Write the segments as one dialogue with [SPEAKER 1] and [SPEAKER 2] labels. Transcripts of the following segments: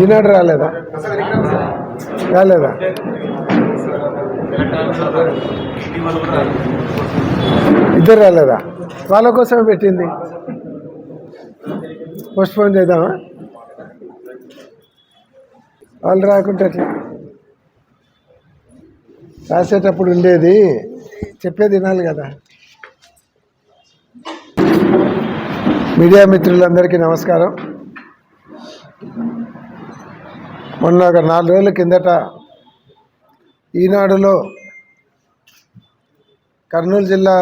[SPEAKER 1] ఈనాడు రాలేదా? రాలేదా? ఇద్దరు రాలేదా? వాళ్ళ కోసమే పెట్టింది. పోస్ట్పోన్ చేద్దామా? వాళ్ళు రాకుంటే అట్లా రాసేటప్పుడు ఉండేది. చెప్పేది వినాలి కదా. మీడియా మిత్రులందరికీ నమస్కారం. మొన్న ఒక నాలుగు రోజుల కిందట ఈనాడులో కర్నూలు జిల్లా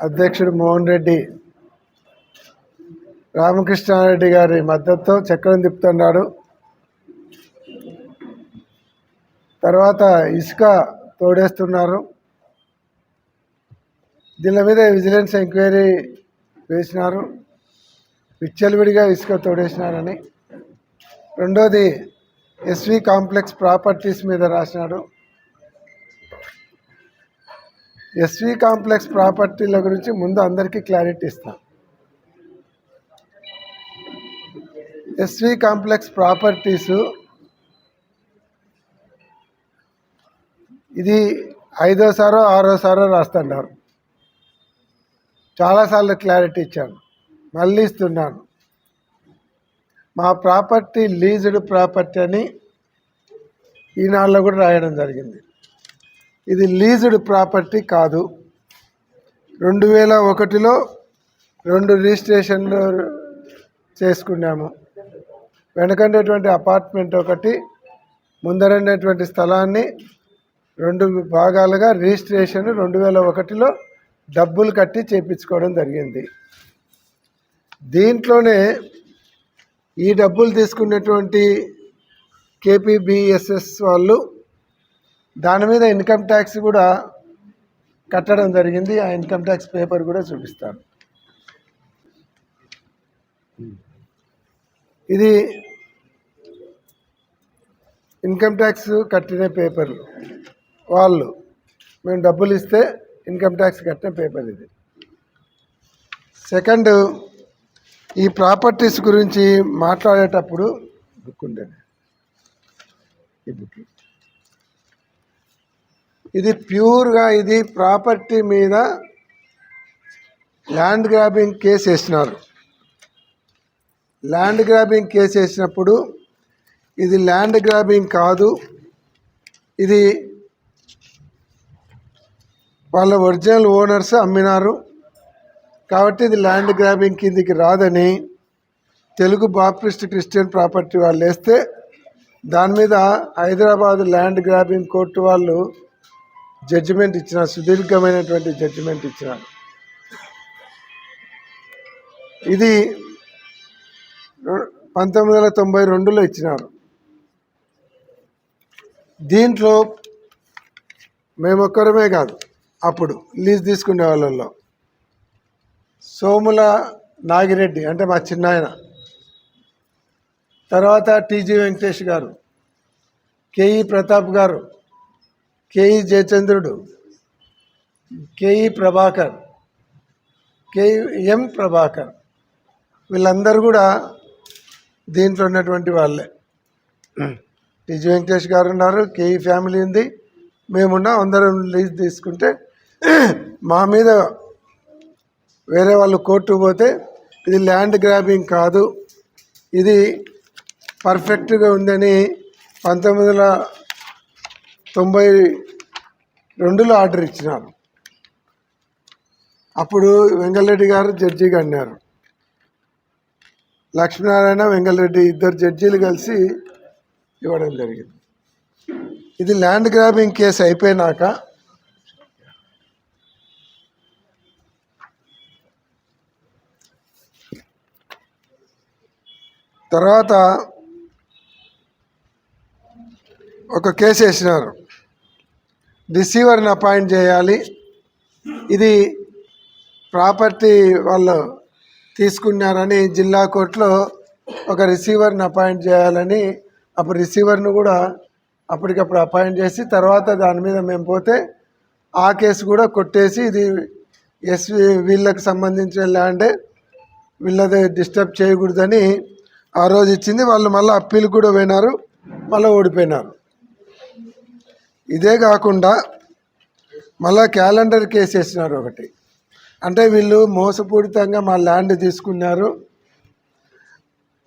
[SPEAKER 1] అధ్యక్షుడు మోహన్ రెడ్డి రామకృష్ణారెడ్డి గారి మద్దతుతో చక్రం తిప్పుతున్నాడు. తర్వాత ఇసుక తోడేస్తున్నారు. దీని మీద విజిలెన్స్ ఎంక్వైరీ వేసినారు. విచ్చలవిడిగా ఇసుక తోడేసినారని. రెండోది ఎస్వి కాంప్లెక్స్ ప్రాపర్టీస్ మీద రాసినాడు. ఎస్వి కాంప్లెక్స్ ప్రాపర్టీల గురించి ముందు అందరికీ క్లారిటీ ఇస్తాను ఎస్వి కాంప్లెక్స్ ప్రాపర్టీసు ఇది ఐదోసారో ఆరోసారో రాస్తున్నారు. చాలాసార్లు క్లారిటీ ఇచ్చాను. మళ్ళీ ఇస్తున్నాను. మా ప్రాపర్టీ లీజుడ్ ప్రాపర్టీ అని ఈనాళ్ళలో కూడా రాయడం జరిగింది. ఇది లీజుడ్ ప్రాపర్టీ కాదు. రెండు వేల ఒకటిలో రెండు రిజిస్ట్రేషన్లు చేసుకున్నాము. వెనకండేటువంటి అపార్ట్మెంట్ ఒకటి ముందరండేటువంటి స్థలాన్ని రెండు భాగాలుగా రిజిస్ట్రేషన్ రెండు వేల ఒకటిలో డబ్బులు కట్టి చేపించుకోవడం జరిగింది. దీంట్లోనే ఈ డబ్బులు తీసుకున్నటువంటి కేపీబీఎస్ఎస్ వాళ్ళు దాని మీద ఇన్కమ్ ట్యాక్స్ కూడా కట్టడం జరిగింది. ఆ ఇన్కమ్ ట్యాక్స్ పేపర్ కూడా చూపిస్తాను. ఇది ఇన్కమ్ ట్యాక్స్ కట్టిన పేపర్లు వాళ్ళు. మేము డబ్బులు ఇస్తే ఇన్కమ్ ట్యాక్స్ కట్టిన పేపర్ ఇది. సెకండ్ ఈ ప్రాపర్టీస్ గురించి మాట్లాడేటప్పుడు బుక్ ఉండండి ఈ బుక్ ఇది ప్యూర్గా ఇది ప్రాపర్టీ మీద ల్యాండ్ గ్రాబింగ్ కేసు వేసినారు. ల్యాండ్ గ్రాబింగ్ కేసు వేసినప్పుడు ఇది ల్యాండ్ గ్రాబింగ్ కాదు ఇది వాళ్ళ ఒరిజినల్ ఓనర్స్ అమ్మినారు. కాబట్టి ఇది ల్యాండ్ గ్రాబింగ్ కిందికి రాదని తెలుగు బాప్టిస్ట్ క్రిస్టియన్ ప్రాపర్టీ వాళ్ళు వేస్తే దాని మీద హైదరాబాద్ ల్యాండ్ గ్రాబింగ్ కోర్టు వాళ్ళు జడ్జిమెంట్ ఇచ్చిన సుదీర్ఘమైనటువంటి జడ్జిమెంట్ ఇచ్చినారు ఇది పంతొమ్మిది వందల తొంభై రెండులో ఇచ్చినారు. దీంట్లో మేమొక్కరమే కాదు అప్పుడు లీజ్ తీసుకునే వాళ్ళల్లో సోముల నాగిరెడ్డి అంటే మా చిన్నాయన. తర్వాత టీజీ వెంకటేష్ గారు కేఈ ప్రతాప్ గారు KE Jayachandrudu KE Prabhakar KE M Prabhakar వీళ్ళందరూ కూడా దీంట్లో ఉన్నటువంటి వాళ్ళే. టీజీ వెంకటేష్ గారు ఉన్నారు కేఈ ఫ్యామిలీ ఉంది మేమున్నా అందరం లీజ్ తీసుకుంటే మా మీద వేరే వాళ్ళు కోర్టు పోతే ఇది ల్యాండ్ గ్రాబింగ్ కాదు. ఇది పర్ఫెక్ట్గా ఉందని పంతొమ్మిది వందల తొంభై రెండులో ఆర్డర్ ఇచ్చినారు. అప్పుడు వెంగళరెడ్డి గారు జడ్జిగా అన్నారు లక్ష్మీనారాయణ వెంగళరెడ్డి ఇద్దరు జడ్జీలు కలిసి ఇవ్వడం జరిగింది. ఇది ల్యాండ్ గ్రాబింగ్ కేసు అయిపోయినాక తర్వాత ఒక కేసు వేసినారు. రిసీవర్ని అపాయింట్ చేయాలి. ఇది ప్రాపర్టీ వాళ్ళు తీసుకున్నారని జిల్లా కోర్టులో ఒక రిసీవర్ని అపాయింట్ చేయాలని అప్పుడు రిసీవర్ను కూడా అప్పటికప్పుడు అపాయింట్ చేసి తర్వాత దాని మీద మేము పోతే ఆ కేసు కూడా కొట్టేసి ఇది ఎస్వి వీళ్ళకి సంబంధించిన ల్యాండే వీళ్ళది డిస్టర్బ్ చేయకూడదని ఆ రోజు ఇచ్చింది వాళ్ళు మళ్ళీ అప్పీలు కూడా పోయినారు మళ్ళీ ఓడిపోయినారు. ఇదే కాకుండా మళ్ళీ క్యాలెండర్ కేసు వేసినారు ఒకటి. అంటే వీళ్ళు మోసపూరితంగా మా ల్యాండ్ తీసుకున్నారు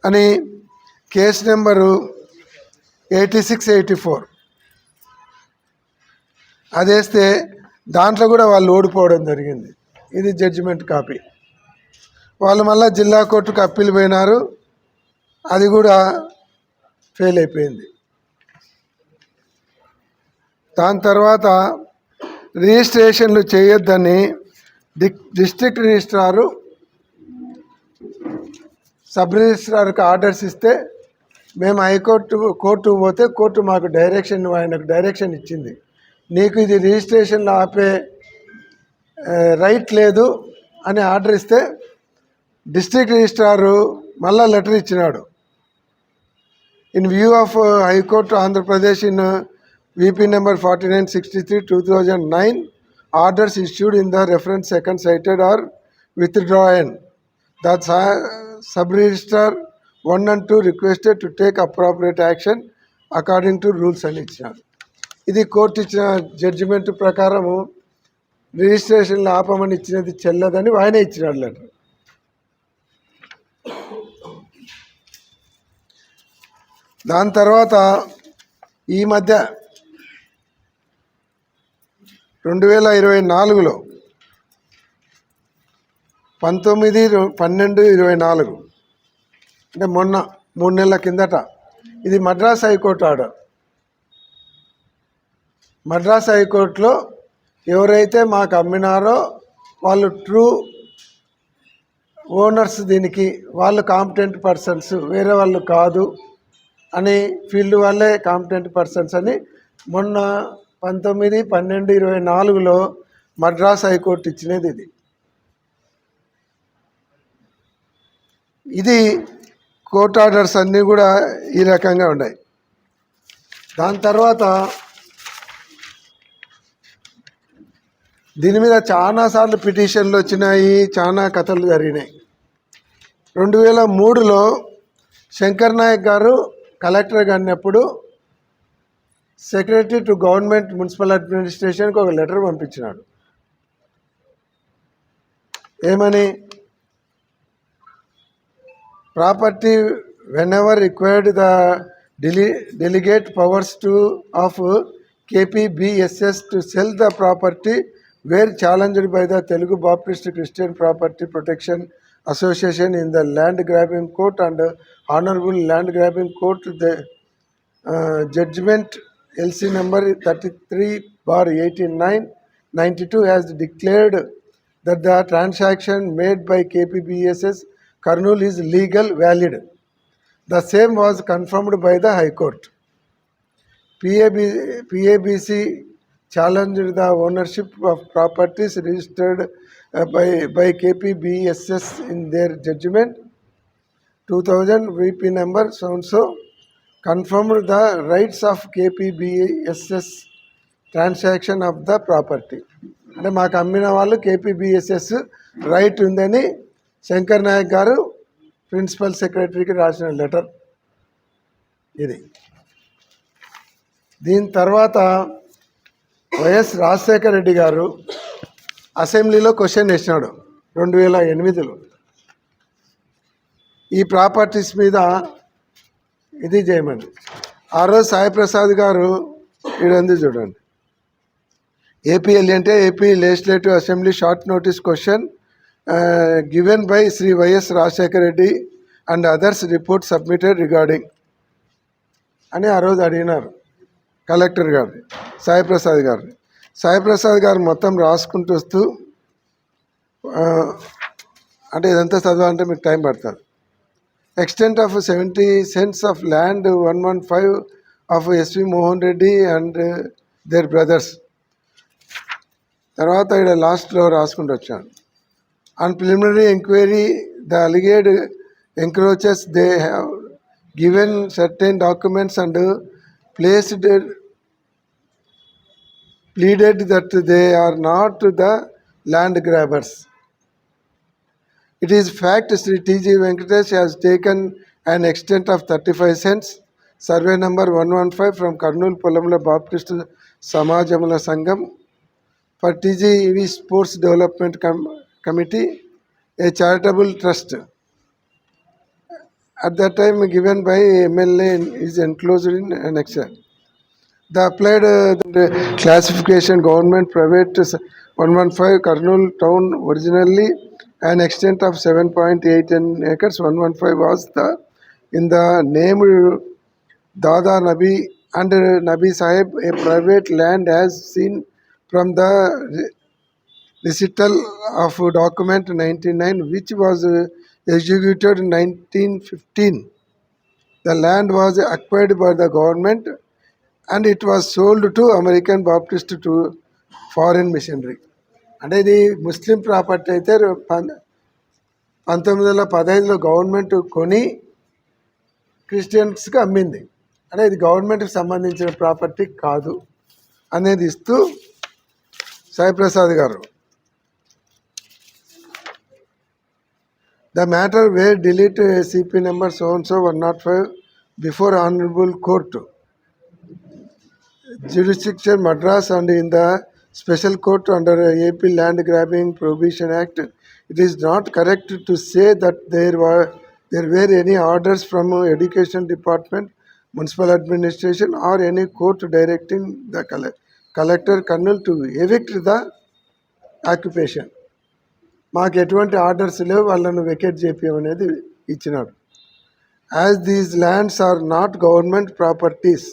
[SPEAKER 1] అని case number eighty six eighty four. అదేస్తే దాంట్లో కూడా వాళ్ళు ఓడిపోవడం జరిగింది. ఇది జడ్జిమెంట్ కాపీ వాళ్ళు మళ్ళీ జిల్లా కోర్టుకు అప్పీలు పోయినారు. అది కూడా ఫెయిల్ అయిపోయింది. దాని తర్వాత రిజిస్ట్రేషన్లు చేయొద్దని డి డిస్ట్రిక్ట్ రిజిస్ట్రారు సబ్ రిజిస్ట్రార్కి ఆర్డర్స్ ఇస్తే మేము హైకోర్టు కోర్టుకు పోతే కోర్టు మాకు డైరెక్షన్ ఆయనకు డైరెక్షన్ ఇచ్చింది. నీకు ఇది రిజిస్ట్రేషన్లో ఆపే రైట్ లేదు అని ఆర్డర్ ఇస్తే డిస్ట్రిక్ట్ రిజిస్ట్రారు మళ్ళా లెటర్ ఇచ్చినాడు. In view of high court Andhra Pradesh in VP number forty nine sixty three two thousand nine orders issued in the reference second cited are with withdrawn the sub register one and two requested to take appropriate action according to rules అని ఇచ్చినారు ఇది court ఇచ్చిన judgement ప్రకారము registration ఆపమని ఇచ్చినది చెల్లదని ఆయనే ఇచ్చినాడు letter. దాని తర్వాత ఈ మధ్య రెండు వేల ఇరవై నాలుగులో పంతొమ్మిది రు- పన్నెండు ఇరవై నాలుగు. అంటే మొన్న మూడు నెలల కిందట. ఇది మద్రాస్ హైకోర్టు ఆర్డర్. మద్రాస్ హైకోర్టులో ఎవరైతే మాకు అమ్మినారో వాళ్ళు ట్రూ ఓనర్స్ దీనికి వాళ్ళు కాంపిటెంట్ పర్సన్స్ వేరే వాళ్ళు కాదు. అని ఫీల్డ్ వాళ్ళే కాంపిటెంట్ పర్సన్స్ అని మొన్న పంతొమ్మిది పన్నెండు ఇరవై నాలుగులో మద్రాస్ హైకోర్టు ఇచ్చినది ఇది. ఇది కోర్ట్ ఆర్డర్స్ అన్నీ కూడా ఈ రకంగా ఉన్నాయి. దాని తర్వాత దీని మీద చాలాసార్లు పిటిషన్లు వచ్చినాయి చాలా కథలు జరిగినాయి. రెండు వేల మూడులో శంకర్ నాయక్ గారు కలెక్టర్గా అన్నప్పుడు సెక్రటరీ టు గవర్నమెంట్ మున్సిపల్ అడ్మినిస్ట్రేషన్కి ఒక లెటర్ పంపించినాడు. ఏమని? Property whenever required the dele delegate powers to of KPBSS to sell the property where challenged by the Telugu Baptist Christian property protection association in the land grabbing court and honorable land grabbing court the uh, judgment lc number 33 bar 89 92 has declared that the transaction made by kpbss karnool is legal valid. The same was confirmed by the high court. PAB, pabc challenged the ownership of properties registered Uh, by, by KPBSS in their judgment. 2000 VP number so and so confirmed the rights of KPBSS transaction of the property అంటే మాకు అమ్మిన వాళ్ళు కేపీబీఎస్ఎస్ right ఉందని శంకర్ నాయక్ గారు principal సెక్రటరీకి రాసిన letter ఇది. దీని తర్వాత వైఎస్ రాజశేఖర రెడ్డి గారు అసెంబ్లీలో క్వశ్చన్ వేసినాడు రెండు వేల ఎనిమిదిలో. ఈ ప్రాపర్టీస్ మీద ఇది చేయమని. ఆ రోజు సాయి ప్రసాద్ గారు ఈడంది చూడండి. ఏపీఎల్ అంటే AP legislative assembly short notice question given by Shri YS Rajasekhara Reddy and others report submitted regarding అని ఆ రోజు అడిగినారు కలెక్టర్ గారిని సాయి ప్రసాద్ గారిని సాయిప్రసాద్ గారు మొత్తం రాసుకుంటూ వస్తూ అంటే ఇదంతా చదవాలంటే మీకు టైం పడుతుంది. Extent of 70 cents of land 115 of SV Mohan Reddy and their brothers తర్వాత ఇక్కడ లాస్ట్లో రాసుకుంటూ వచ్చాను. And preliminary enquiry the alleged encroaches they have given certain documents and placed pleaded that they are not the land grabbers. It is fact Sri T.G. Venkatesh has taken an extent of 35 cents, survey number 115 from Karnal Palamla Baptist Samajamula Sangam for TGV Sports Development Com- Committee, a charitable trust. At that time given by MLA is enclosed in annexure. The applied uh, classification government private 115 Karnool town originally an extent of 7.8 acres 115 was the in the name Dada Nabi and Nabi Sahib a private land as seen from the recital of document 99 which was uh, executed in 1915 the land was acquired by the government and it was sold to American Baptist to foreign missionary అంటే ఇది ముస్లిం property అయితే పంతొమ్మిది వందల పదహైదులో government కొని క్రిస్టియన్స్కి అమ్మింది. అంటే ఇది గవర్నమెంట్కి సంబంధించిన ప్రాపర్టీ కాదు అనేది ఇస్తూ సాయిప్రసాద్ గారు. The matter where delete CP number seven so one nought five before honourable court jurisdiction Madras and in the special court under AP Land Grabbing Prohibition Act, it is not correct to say that there were there were any orders from Education Department, Municipal Administration, or any court directing the colle- collector Colonel to evict the occupation. మాకు ఎటువంటి orders లేవు వాళ్ళను vacate చేపియం అనేది ఇచ్చినాడు as these lands are not government properties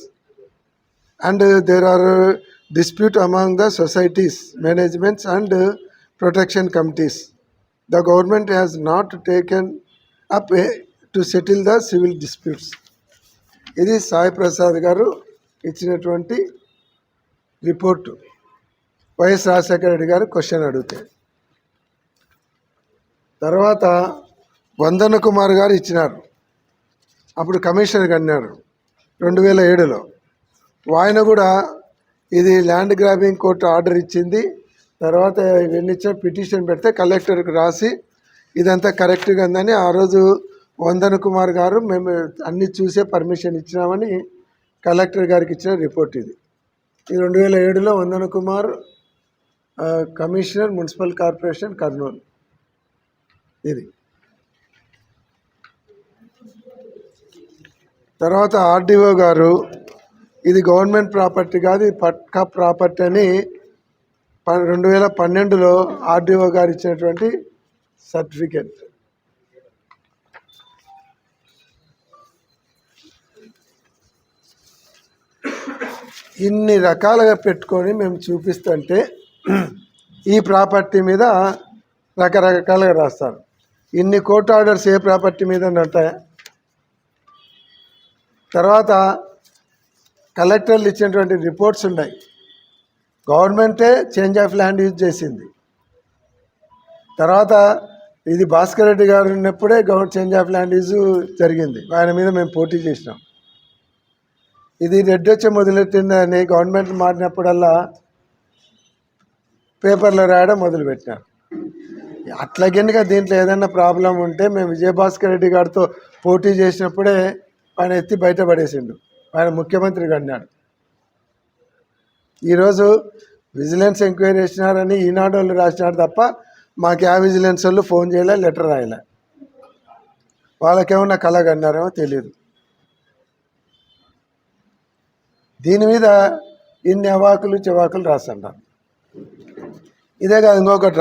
[SPEAKER 1] and uh, there are uh, dispute among the societies managements and uh, protection committees the government has not taken up a, to settle the civil disputes ఇది సాయి ప్రసాద్ గారు ఇచ్చినటువంటి report YS Rajasekhara Reddy గారు question అడిగితే తర్వాత వందన కుమార్ గారు ఇచ్చినారు అప్పుడు commissioner అన్నారు రెండు వేల ఏడులో ఆయన కూడా ఇది ల్యాండ్ గ్రాబింగ్ కోర్టు ఆర్డర్ ఇచ్చింది. తర్వాత ఇవన్నీ పిటిషన్ పెడితే కలెక్టర్కి రాసి ఇదంతా కరెక్ట్గా ఉందని ఆ రోజు వందన కుమార్ గారు మేము అన్ని చూసే పర్మిషన్ ఇచ్చినామని కలెక్టర్ గారికి ఇచ్చిన రిపోర్ట్ ఇది. ఈ రెండు వేల ఏడులో Vandana Kumar commissioner municipal corporation Kurnool. ఇది. తర్వాత ఆర్డీఓ గారు ఇది గవర్నమెంట్ ప్రాపర్టీ కాదు ఇది పక్కా ప్రాపర్టీ అని ప- రెండు వేల పన్నెండులో ఆర్డీఓ గారు ఇచ్చినటువంటి సర్టిఫికెట్. ఇన్ని రకాలుగా పెట్టుకొని మేము చూపిస్తుంటే ఈ ప్రాపర్టీ మీద రకరకాలుగా రాస్తారు. ఇన్ని కోర్టు ఆర్డర్స్ ఏ ప్రాపర్టీ మీద ఉంటాయా? తర్వాత కలెక్టర్లు ఇచ్చినటువంటి రిపోర్ట్స్ ఉన్నాయి. గవర్నమెంటే చేంజ్ ఆఫ్ ల్యాండ్ యూజ్ చేసింది. తర్వాత ఇది భాస్కర్ రెడ్డి గారు ఉన్నప్పుడే government change of land use జరిగింది. ఆయన మీద మేము పోటీ చేసినాం. ఇది రెడ్డి వచ్చి మొదలెట్టిందని గవర్నమెంట్ మారినప్పుడల్లా పేపర్లో రాయడం మొదలుపెట్టినారు అట్లాగెనక దీంట్లో ఏదైనా ప్రాబ్లం ఉంటే మేము విజయభాస్కర్ రెడ్డి గారితో పోటీ చేసినప్పుడే ఆయన ఎత్తి బయటపడేసిండు. ఆయన ముఖ్యమంత్రిగా అన్నాడు. ఈరోజు విజిలెన్స్ ఎంక్వైరీ చేసినారని ఈనాడు వాళ్ళు రాసినారు తప్ప మాకు ఆ విజిలెన్స్ వాళ్ళు ఫోన్ చేయలే లెటర్ రాయలే. వాళ్ళకేమన్నా కలగన్నారేమో తెలియదు దీని మీద ఇన్ని అవాకులు చెవాకులు రాస్తున్నారు ఇదే కాదు ఇంకొకటి